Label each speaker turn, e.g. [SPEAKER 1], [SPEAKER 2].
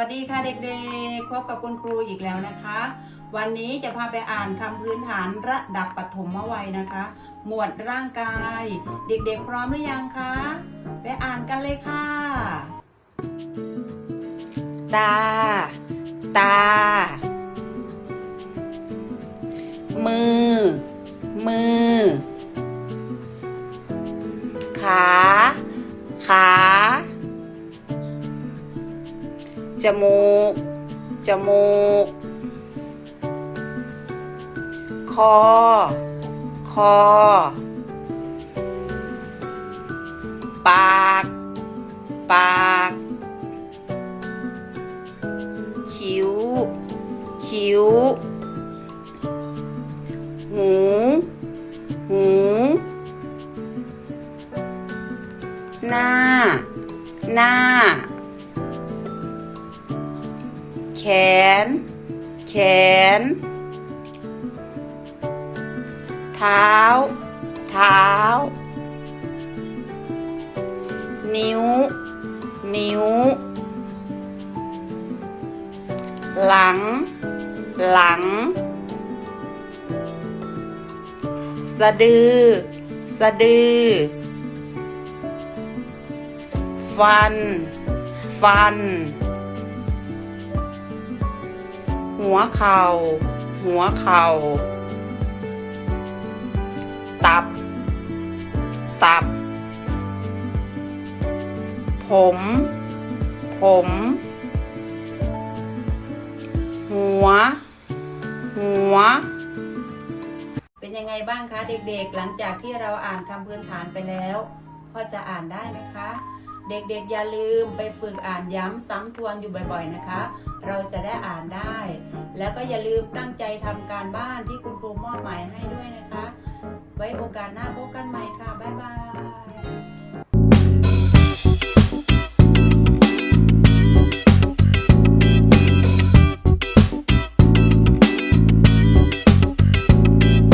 [SPEAKER 1] วัสดีค่ะเด็กๆ พบกับคุณครูอีกแล้วนะคะ วันนี้จะพาไปอ่านคำพื้นฐานระดับปฐมวัยนะคะ หมวดร่างกาย เด็กๆ พร้อมหรือยังคะ ไปอ่านกันเลยค่ะ ตา ตา มือ มือ ขา ขา จมูก จมูก คอ คอ ปาก ปาก คิ้ว คิ้ว หู หู หน้า หน้า น แขน เท้า เท้า นิ้ว นิ้ว หลัง หลัง สะดือ สะดือ ฟัน ฟัน หัวเข่า หัวเข่า ตับ ตับ ผม ผม หัว หัว เป็นยังไงบ้างคะเด็กๆ หลังจากที่เราอ่านคำพื้นฐานไปแล้ว พอจะอ่านได้นะคะ เด็กๆอย่าลืมไปฝึกอ่านย้ำซ้ำทวนอยู่บ่อยๆนะคะ เราจะได้อ่านได้ แล้วก็อย่าลืมตั้งใจทำการบ้านที่คุณครูมอบหมายให้ด้วยนะคะ ไว้โอกาสหน้าพบกันใหม่ค่ะ บ๊ายบาย